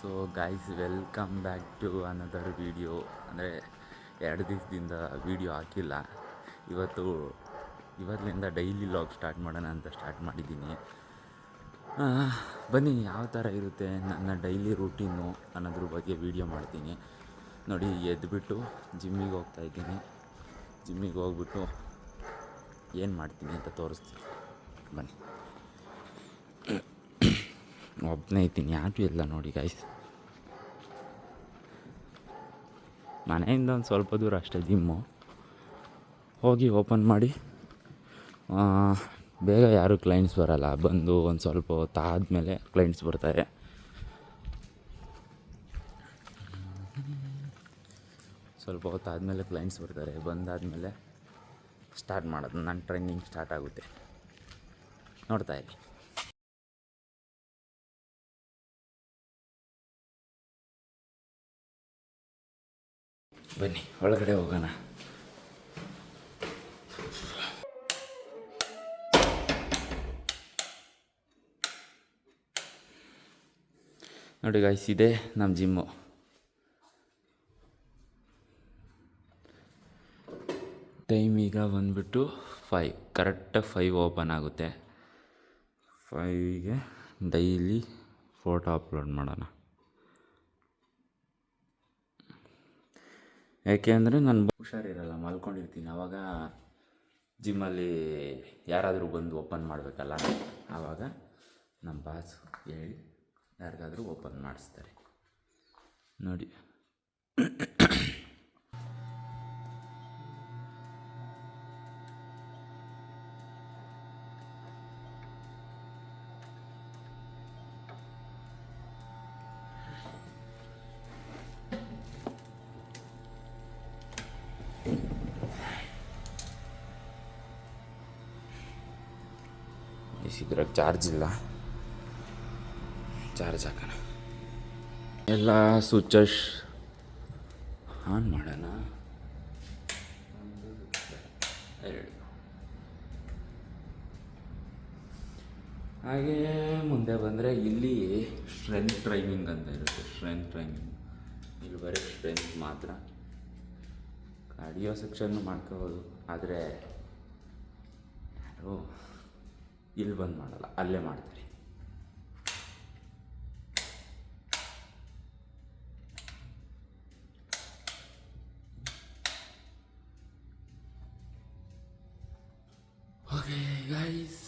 So guys welcome back to another video ಅಂದರೆ ಎರಡು ದಿವಸದಿಂದ ವಿಡಿಯೋ ಹಾಕಿಲ್ಲ. ಇವತ್ತು, ಇವತ್ತಿಂದ ಡೈಲಿ ಲಾಗ್ ಸ್ಟಾರ್ಟ್ ಮಾಡೋಣ ಅಂತ ಸ್ಟಾರ್ಟ್ ಮಾಡಿದ್ದೀನಿ. ಬನ್ನಿ, ಯಾವ ಥರ ಇರುತ್ತೆ ನನ್ನ ಡೈಲಿ ರೂಟೀನು ಅನ್ನೋದ್ರ ಬಗ್ಗೆ ವಿಡಿಯೋ ಮಾಡ್ತೀನಿ. ನೋಡಿ ಎದ್ದುಬಿಟ್ಟು ಜಿಮ್ಮಿಗೆ ಹೋಗ್ತಾ ಇದ್ದೀನಿ. ಜಿಮ್ಮಿಗೆ ಹೋಗ್ಬಿಟ್ಟು ಏನು ಮಾಡ್ತೀನಿ ಅಂತ ತೋರಿಸ್ತೀನಿ. ಬನ್ನಿ. ಒಬ್ಬನೇ ಇದ್ದೀನಿ ಯಾರೂ ಇಲ್ಲ ನೋಡಿ ಗೈಸ್ ಮನೆಯಿಂದ ಒಂದು ಸ್ವಲ್ಪ ದೂರ ಅಷ್ಟೇ ಜಿಮ್ಮು ಹೋಗಿ ಓಪನ್ ಮಾಡಿ ಬೇಗ ಯಾರೂ ಕ್ಲೈಂಟ್ಸ್ ಬರಲ್ಲ. ಬಂದು ಒಂದು ಸ್ವಲ್ಪ ಹೊತ್ತಾದಮೇಲೆ ಕ್ಲೈಂಟ್ಸ್ ಬರ್ತಾರೆ. ಸ್ವಲ್ಪ ಹೊತ್ತು ಆದಮೇಲೆ ಕ್ಲೈಂಟ್ಸ್ ಬರ್ತಾರೆ. ಬಂದಾದಮೇಲೆ ಸ್ಟಾರ್ಟ್ ಮಾಡೋದು. ನನ್ನ ಟ್ರೈನಿಂಗ್ ಸ್ಟಾರ್ಟ್ ಆಗುತ್ತೆ. ನೋಡ್ತಾ ಬನ್ನಿ, ಒಳಗಡೆ ಹೋಗೋಣ. ನೋಡಿ ಗಾಯ್ಸ್ ಇದೆ ನಮ್ಮ ಜಿಮ್ಮು ಟೈಮ್ ಈಗ ಬಂದ್ಬಿಟ್ಟು ಫೈವ್ ಕರೆಕ್ಟಾಗಿ ಫೈವ್ ಓಪನ್ ಆಗುತ್ತೆ. ಫೈವ್ಗೆ ಡೈಲಿ ಫೋಟೋ ಅಪ್ಲೋಡ್ ಮಾಡೋಣ. ಯಾಕೆ ಅಂದರೆ ನಾನು ಹುಷಾರಿರಲ್ಲ, ಮಲ್ಕೊಂಡಿರ್ತೀನಿ. ಆವಾಗ ಜಿಮ್ಮಲ್ಲಿ ಯಾರಾದರೂ ಬಂದು ಓಪನ್ ಮಾಡಬೇಕಲ್ಲ? ಆವಾಗ ನಮ್ಮ ಬಾಸ್ ಹೇಳಿ ಯಾರಿಗಾದರೂ ಓಪನ್ ಮಾಡಿಸ್ತಾರೆ. ನೋಡಿ. ಇದ್ರಾಗ ಚಾರ್ಜ್ ಇಲ್ಲ. ಚಾರ್ಜ್ ಹಾಕೋಣ. ಎಲ್ಲ ಸ್ವಿಚಸ್ ಆನ್ ಮಾಡೋಣ. ಎರಡು. ಹಾಗೆ ಮುಂದೆ ಬಂದರೆ ಇಲ್ಲಿ ಸ್ಟ್ರೆಂತ್ ಟ್ರೈನಿಂಗ್ ಅಂತ ಇರುತ್ತೆ. ಸ್ಟ್ರೆಂತ್ ಟ್ರೈನಿಂಗ್ ಇಲ್ಲಿ ಬರೀ ಸ್ಟ್ರೆಂತ್ ಮಾತ್ರ. ಕಾರ್ಡಿಯೋ ಸೆಕ್ಷನ್ನು ಮಾಡ್ಕೋಬೋದು. ಆದರೆ, ಯಾರು? ಇಲ್ಲಿ ಬಂದು ಮಾಡಲ್ಲ ಅಲ್ಲೇ ಮಾಡ್ತಾರೆ. ಓಕೆ ಗೈಸ್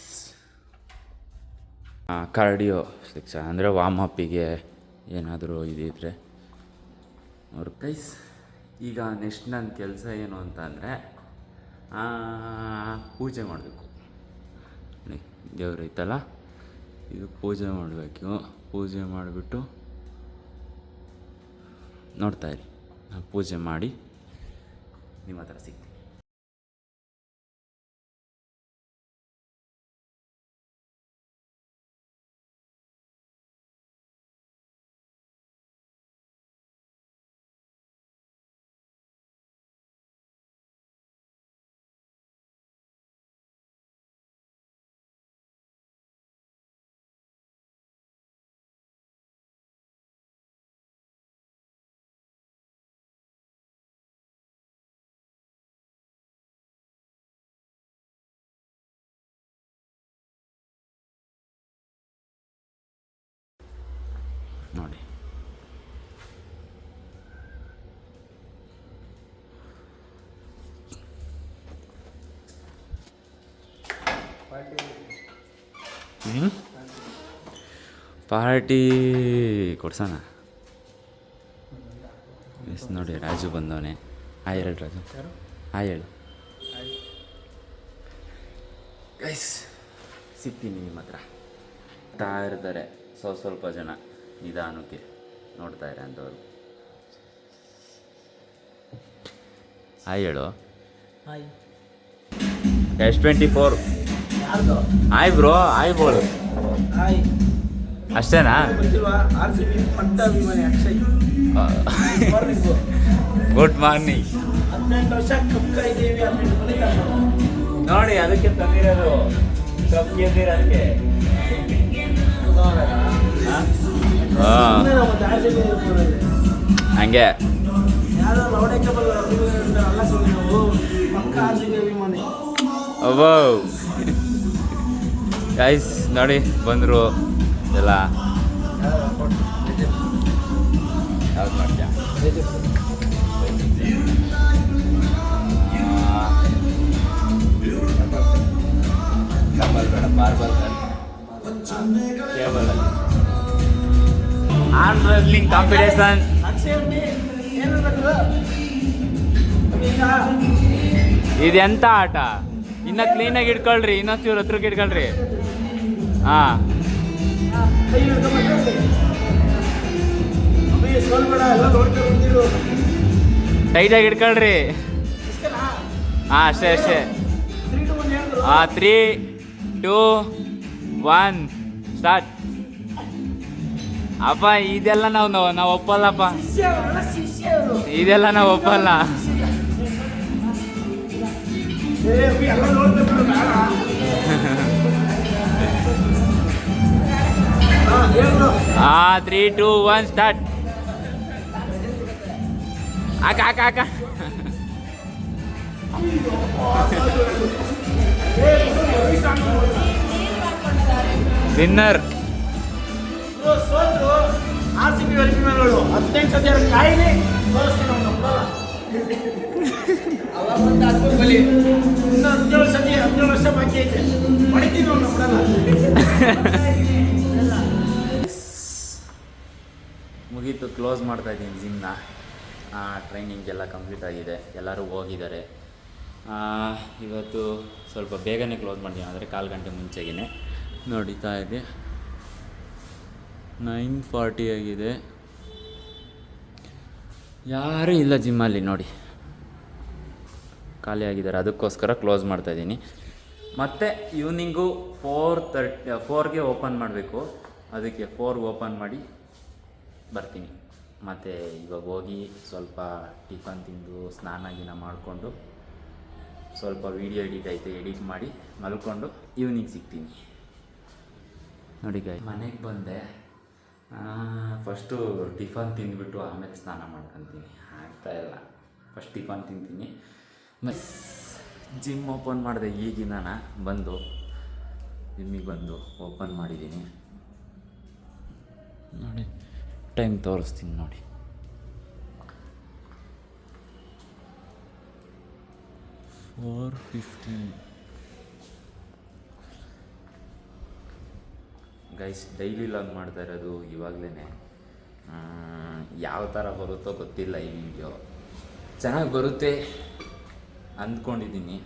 ಕಾರ್ಡಿಯೋ ಸೆಕ್ಷನ್ ಅಂದರೆ ವಾರ್ಮ್ ಅಪ್ಪಿಗೆ ಏನಾದರೂ ಇದಿದ್ರೆ. ಅವ್ರ ಗೈಸ್ ಈಗ ನೆಕ್ಸ್ಟ್ ನನ್ನ ಕೆಲಸ ಏನು ಅಂತ ಅಂದರೆ ಪೂಜೆ ಮಾಡಬೇಕು. ದೇವ್ರು ಐತಲ್ಲ? ಇದು ಪೂಜೆ ಮಾಡಬೇಕು. ಪೂಜೆ ಮಾಡಿಬಿಟ್ಟು ನೋಡ್ತಾ ಇರಿ. ನಾನು ಪೂಜೆ ಮಾಡಿ ನಿಮ್ಮ ಹತ್ರ ಸಿಗ್ತೀನಿ. ಹ್ಞೂ ಪಾರ್ಟಿ ಕೊಡ್ಸೋಣ. ಎಸ್ ನೋಡಿ ರಾಜು ಬಂದವನೆ. ಹಾಯ್ ಹೇಳಿ ರಾಜು. ಹಾಯ್ ಹೇಳು. ಗೈಸ್ ಸಿಗ್ತೀನಿ ನಿಮ್ಮ ಹತ್ರ. ತಾ ಇರ್ತಾರೆ ಸ್ವಲ್ಪ ಸ್ವಲ್ಪ ಜನ ನಿಧಾನಕ್ಕೆ ನೋಡ್ತಾ ಇರ ಅಂಥವ್ರು ಹಾಯ್ ಹೇಳು. Hi. Yes twenty four hi bro ಆಯ್ ಬೋಳು ಅಷ್ಟೇನಾ? ಗುಡ್ ಮಾರ್ನಿಂಗ್ ನೋಡಿ ಅದಕ್ಕೆ ತಂದಿರೋದು ಕಪ್ ಗೆದ್ದಿರೋದಕ್ಕೆ. ಹಂಗೆ. ಯಾರೋ ಗೈಸ್ ನೋಡಿ ಬಂದರು ಎಲ್ಲ. ಯಾವ್ದು ಮಾಡ್ತೀಯ? ಕಾಂಪಿಟೇಷನ್ ಇದೆಂತ ಆಟ? ಇನ್ನ ಕ್ಲೀನಾಗಿ ಇಟ್ಕೊಳ್ರಿ ಇನ್ನೊಂದು ಚೂರು ಹತ್ರಕ್ಕೆ ಇಟ್ಕೊಳ್ರಿ. ಹಾಂ. ಟೈಟಾಗಿ ಇಟ್ಕೊಳ್ರಿ. ಹಾ ಅಷ್ಟೇ ಅಷ್ಟೇ. ಹಾಂ ತ್ರೀ ಟೂ ಒನ್ ಸ್ಟಾರ್ಟ್ ಅಪ್ಪ ಇದೆಲ್ಲ ನಾವು ನಾವು ಒಪ್ಪಲ್ಲಪ್ಪ. ಇದೆಲ್ಲ ನಾವು ಒಪ್ಪಲ್ಲ. ಹಾಂ ತ್ರೀ ಟೂ ಒನ್ ಸ್ಟಾರ್ಟ್ ಆಕ ಆಕ ಆಕ. ವಿನ್ನರ್ ಇವ್ರು ಸೋತ್ರು ಆರ್ ಸಿ ಬಿ ಅಭಿಮಾನಿಗಳು ಹದಿನೈದು ಸತಿ ಅವ್ರ ಕಾಯಿಲೆ. ವರ್ಷ ಬಾಕಿ. ಮುಗೀತು ಕ್ಲೋಸ್ ಮಾಡ್ತಾ ಇದ್ದೀನಿ ಜಿಮ್ನ ಟ್ರೈನಿಂಗ್ ಎಲ್ಲ ಕಂಪ್ಲೀಟ್ ಆಗಿದೆ. ಎಲ್ಲರೂ ಹೋಗಿದ್ದಾರೆ. ಇವತ್ತು ಸ್ವಲ್ಪ ಬೇಗನೆ ಕ್ಲೋಸ್ ಮಾಡ್ತೀನಿ ಅಂದರೆ ಕಾಲು ಗಂಟೆ ಮುಂಚೆಗೆ ನೋಡಿತಾ ಇದೆ. ನೈನ್ ಫಾರ್ಟಿ ಆಗಿದೆ. ಯಾರೂ ಇಲ್ಲ ಜಿಮ್ಮಲ್ಲಿ ನೋಡಿ. ಖಾಲಿಯಾಗಿದ್ದಾರೆ ಅದಕ್ಕೋಸ್ಕರ ಕ್ಲೋಸ್ ಮಾಡ್ತಾಯಿದ್ದೀನಿ ಮತ್ತು ಈವ್ನಿಂಗು ಫೋರ್ ತರ್ಟಿ ಫೋರ್ಗೆ ಓಪನ್ ಮಾಡಬೇಕು. ಅದಕ್ಕೆ ಫೋರ್ಗೆ ಓಪನ್ ಮಾಡಿ ಬರ್ತೀನಿ. ಮತ್ತು ಇವಾಗ ಹೋಗಿ ಸ್ವಲ್ಪ ಟಿಫನ್ ತಿಂದು ಸ್ನಾನ ಗಿನ ಮಾಡಿಕೊಂಡು ಸ್ವಲ್ಪ ವೀಡಿಯೋ ಎಡಿಟ್ ಆಯಿತು ಎಡಿಟ್ ಮಾಡಿ ಮಲ್ಕೊಂಡು ಈವ್ನಿಂಗ್ ಸಿಗ್ತೀನಿ. ನೋಡಿ ಮನೆಗೆ ಬಂದೆ. ಫಸ್ಟು ಟಿಫನ್ ತಿಂದ್ಬಿಟ್ಟು ಆಮೇಲೆ ಸ್ನಾನ ಮಾಡ್ಕೊತೀನಿ. ಆಗ್ತಾ ಇಲ್ಲ. ಫಸ್ಟ್ ಟಿಫನ್ ತಿಂತೀನಿ. ಮಸ್ ಜಿಮ್ ಓಪನ್ ಮಾಡಿದೆ ಈಗಿನ ಬಂದು ಜಿಮ್ಮಿಗೆ ಬಂದು ಓಪನ್ ಮಾಡಿದ್ದೀನಿ ನೋಡಿ ಟೈಮ್ ತೋರಿಸ್ತೀನಿ ನೋಡಿ. Four fifteen guys daily log ಮಾಡ್ತಾ ಇರೋದು ಇವಾಗಲೇ ಯಾವ ಥರ ಬರುತ್ತೋ ಗೊತ್ತಿಲ್ಲ ಈ ವಿಡಿಯೋ ಚೆನ್ನಾಗಿ ಬರುತ್ತೆ ಅಂದ್ಕೊಂಡಿದ್ದೀನಿ.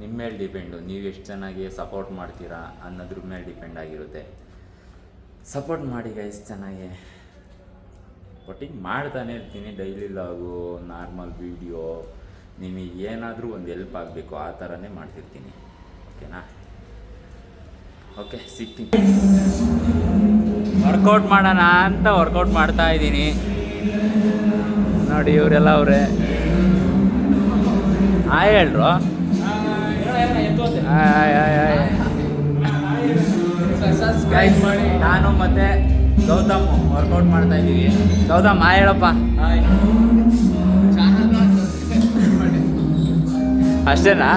ನಿಮ್ಮ ಮೇಲೆ ಡಿಪೆಂಡು ನೀವು ಎಷ್ಟು ಚೆನ್ನಾಗಿ ಸಪೋರ್ಟ್ ಮಾಡ್ತೀರಾ ಅನ್ನೋದ್ರ ಮೇಲೆ ಡಿಪೆಂಡ್ ಆಗಿರುತ್ತೆ. ಸಪೋರ್ಟ್ ಮಾಡಿ ಗೈಸ್ ಚೆನ್ನಾಗಿ. ಒಟ್ಟಿಗೆ ಮಾಡ್ತಾನೆ ಇರ್ತೀನಿ ಡೈಲಿ ಲಾಗು ನಾರ್ಮಲ್ ವೀಡಿಯೋ ನಿಮಗೆ ಏನಾದರೂ ಒಂದು ಹೆಲ್ಪ್ ಆಗಬೇಕು, ಆ ಥರನೇ ಮಾಡ್ತಿರ್ತೀನಿ. ಓಕೆನಾ ಓಕೆ ಸಿಗ್ತೀನಿ ವರ್ಕೌಟ್ ಮಾಡೋಣ ಅಂತ ವರ್ಕೌಟ್ ಮಾಡ್ತಾ ಇದ್ದೀನಿ. ನೋಡಿ ಇವರೆಲ್ಲ ಅವರೇ. ಹಾಯ್ ಹೇಳ್ರು ಹಾಯ್ ಹಾಯ್ ಹಾಯ್ ಗೈಸ್ ನಾನು ಮತ್ತೆ ಗೌತಮ್ ವರ್ಕೌಟ್ ಮಾಡ್ತಾ ಇದ್ದೀವಿ. ಗೌತಮ್ ಆಯ್ ಹೇಳಪ್ಪ. ಅಷ್ಟೇನಾ?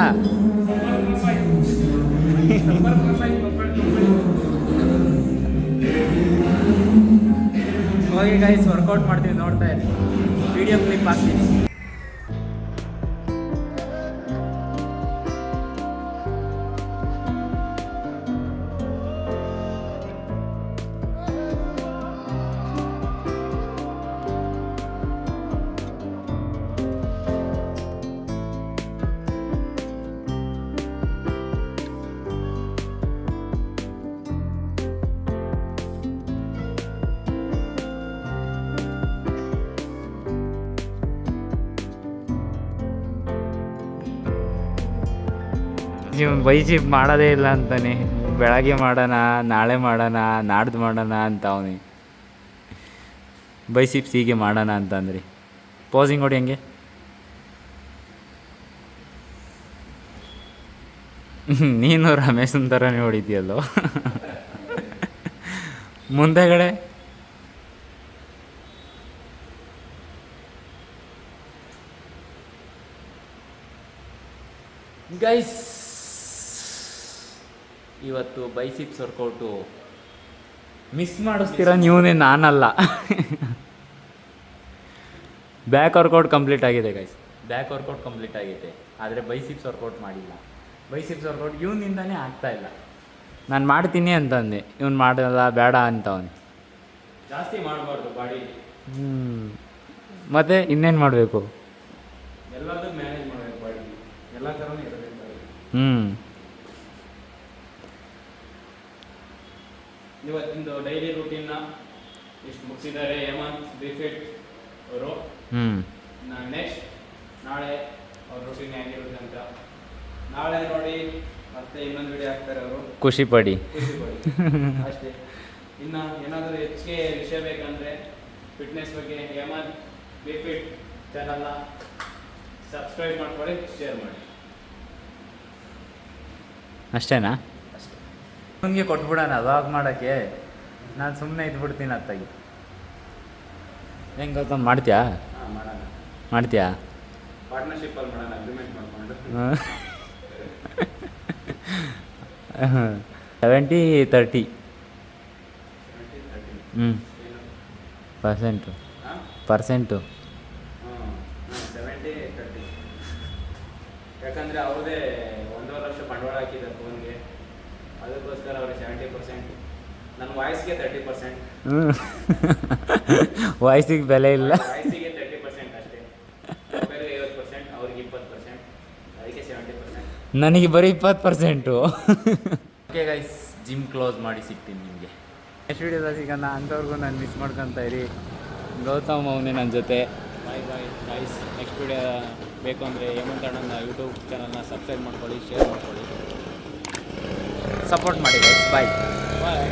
ಹೋಗಿ ಗೈಸ್ ವರ್ಕೌಟ್ ಮಾಡ್ತೀವಿ ನೋಡ್ತಾ ಇರಿ. ವಿಡಿಯೋ ಕ್ಲಿಪ್ ಹಾಕ್ತೀನಿ. ಜಿ ವೈ ಮಾಡೋದೇ ಇಲ್ಲ ಅಂತಾನೆ. ಬೆಳಗ್ಗೆ ಮಾಡೋಣ, ನಾಳೆ ಮಾಡೋಣ, ನಾಡ್ದು ಮಾಡೋಣ ಅಂತ ಅವನಿ ಬೈಸಿಪ್ಸ್ ಹೀಗೆ ಮಾಡೋಣ ಅಂತಂದ್ರಿ ಪೋಸಿಂಗ್ ನೋಡಿ ಹಂಗೆ. ನೀನು ರಮೇಶನ್ ಥರನೇ ಹೊಡಿತೀಯಲ್ಲೋ. ಮುಂದೆಗಡೆ. ಗೈಸ್ ಇವತ್ತು ಬೈಸಿಪ್ಸ್ ವರ್ಕೌಟು. ಮಿಸ್ ಮಾಡಿಸ್ತೀರ ನೀವೇ ನಾನಲ್ಲ. ಬ್ಯಾಕ್ ವರ್ಕೌಟ್ ಕಂಪ್ಲೀಟ್ ಆಗಿದೆ ಗೈಸ್ ಬ್ಯಾಕ್ ವರ್ಕೌಟ್ ಕಂಪ್ಲೀಟ್ ಆಗಿದೆ. ಆದರೆ ಬೈಸಿಪ್ಸ್ ವರ್ಕೌಟ್ ಮಾಡಿಲ್ಲ. ಬೈಸಿಪ್ಸ್ ವರ್ಕೌಟ್ ಇವನಿಂದನೇ ಆಗ್ತಾ ಇಲ್ಲ. ನಾನು ಮಾಡ್ತೀನಿ ಅಂತಂದೆ. ಇವ್ನು ಮಾಡಲ್ಲ ಬೇಡ ಅಂತ ಅವನು. ಜಾಸ್ತಿ ಮಾಡಬಾರ್ದು ಬಾಡಿ. ಹ್ಞೂ ಮತ್ತೆ ಇನ್ನೇನು ಮಾಡಬೇಕು? ಎಲ್ಲದೂ ಮ್ಯಾನೇಜ್ ಮಾಡಬೇಕು ಬಾಡಿ. ಎಲ್ಲ ಥರನೂ ಇರಬೇಕು ಹ್ಞೂ ಇವತ್ತಿಂದು ಡೈಲಿ ರೂಟೀನ್ ಇಷ್ಟು ಮುಗಿಸಿದ್ದಾರೆ ಹೇಮಂತ್ ಬಿಫಿಟ್ ಅವರು. ಹ್ಞೂ ನೆಕ್ಸ್ಟ್ ನಾಳೆ ಅವ್ರ ರೂಟೀನ್ ಹೇಗಿರುತ್ತೆ ಅಂತ. ನಾಳೆ ನೋಡಿ ಮತ್ತೆ ಇನ್ನೊಂದು ವಿಡಿಯೋ ಹಾಕ್ತಾರೆ ಅವರು. ಖುಷಿ ಪಡಿ. ಖುಷಿ ಪಡಿ. ಅಷ್ಟೇ. ಇನ್ನು ಏನಾದರೂ ಹೆಚ್ಚಿಗೆ ವಿಷಯ ಬೇಕಂದರೆ ಫಿಟ್ನೆಸ್ ಬಗ್ಗೆ ಹೇಮಂತ್ ಬಿಫಿಟ್ ಚಾನಲ್ನ ಸಬ್ಸ್ಕ್ರೈಬ್ ಮಾಡ್ಕೊಳ್ಳಿ ಶೇರ್ ಮಾಡಿ. ಅಷ್ಟೇನಾ? ಅಷ್ಟೇ ನಿಮಗೆ ಕೊಟ್ಬಿಡೋಣ ವ್ಲಾಗ್ ಮಾಡೋಕ್ಕೆ? ನಾನು ಸುಮ್ಮನೆ ಇದ್ಬಿಡ್ತೀನಿ ಅತ್ತಾಗಿ. ಹೆಂಗೆ ಗೊತ್ತ ಮಾಡ್ತೀಯಾ? ಮಾಡ್ತೀಯಾ? ಪಾರ್ಟ್ನರ್ಶಿಪ್ಪಲ್ಲಿ ಮಾಡೋಣ ಅಗ್ರಿಮೆಂಟ್ ಮಾಡಿಕೊಂಡು. ಸೆವೆಂಟಿ ತರ್ಟಿ ಹ್ಞೂ ಪರ್ಸೆಂಟು ಪರ್ಸೆಂಟು ಯಾಕಂದರೆ ಅವ್ರದ್ದೇ ಒಂದೂವರೆ ಲಕ್ಷ ಬಂಡವಾಳ ಹಾಕಿದ್ದಾರೆ ಫೋನ್ಗೆ ಅದಕ್ಕೋಸ್ಕರ ಅವ್ರಿಗೆ ಸೆವೆಂಟಿ ಪರ್ಸೆಂಟ್ ನನ್ನ ವಾಯ್ಸ್ಗೆ ತರ್ಟಿ ಪರ್ಸೆಂಟ್ ಹ್ಞೂ ವಾಯ್ಸಿಗೆ ಬೆಲೆ ಇಲ್ಲ. ವಾಯ್ಸಿಗೆ ತರ್ಟಿ ಪರ್ಸೆಂಟ್ ಅಷ್ಟೇ. ಐವತ್ತು ಪರ್ಸೆಂಟ್ ಅವ್ರಿಗೆ ಇಪ್ಪತ್ತು ಪರ್ಸೆಂಟ್ ಅದಕ್ಕೆ ಸೆವೆಂಟಿ ಪರ್ಸೆಂಟ್ ನನಗೆ ಬರೀ ಇಪ್ಪತ್ತು percent okay guys gym close ಮಾಡಿ ಸಿಗ್ತೀನಿ ನಿಮಗೆ. ನೆಕ್ಸ್ಟ್ ವೀಡಿಯೋದಾಗ ಸಿಗೋಣ ಅಂಥವ್ರಿಗೂ ನಾನು ಮಿಸ್ ಮಾಡ್ಕೊತ ಇರಿ ಗೌತಮ್ ಅವನೇ ನನ್ನ ಜೊತೆ. Bye bye guys next video ಬೇಕು ಅಂದರೆ ಹೇಮಂತ್ ಅಣ್ಣನ ಯೂಟ್ಯೂಬ್ ಚಾನಲ್ನ ಸಬ್ಸ್ಕ್ರೈಬ್ ಮಾಡ್ಕೊಳ್ಳಿ ಶೇರ್ ಮಾಡ್ಕೊಳ್ಳಿ. ಸಪೋರ್ಟ್ ಮಾಡಿ ಗೈಸ್ ಬಾಯ್ ಬಾಯ್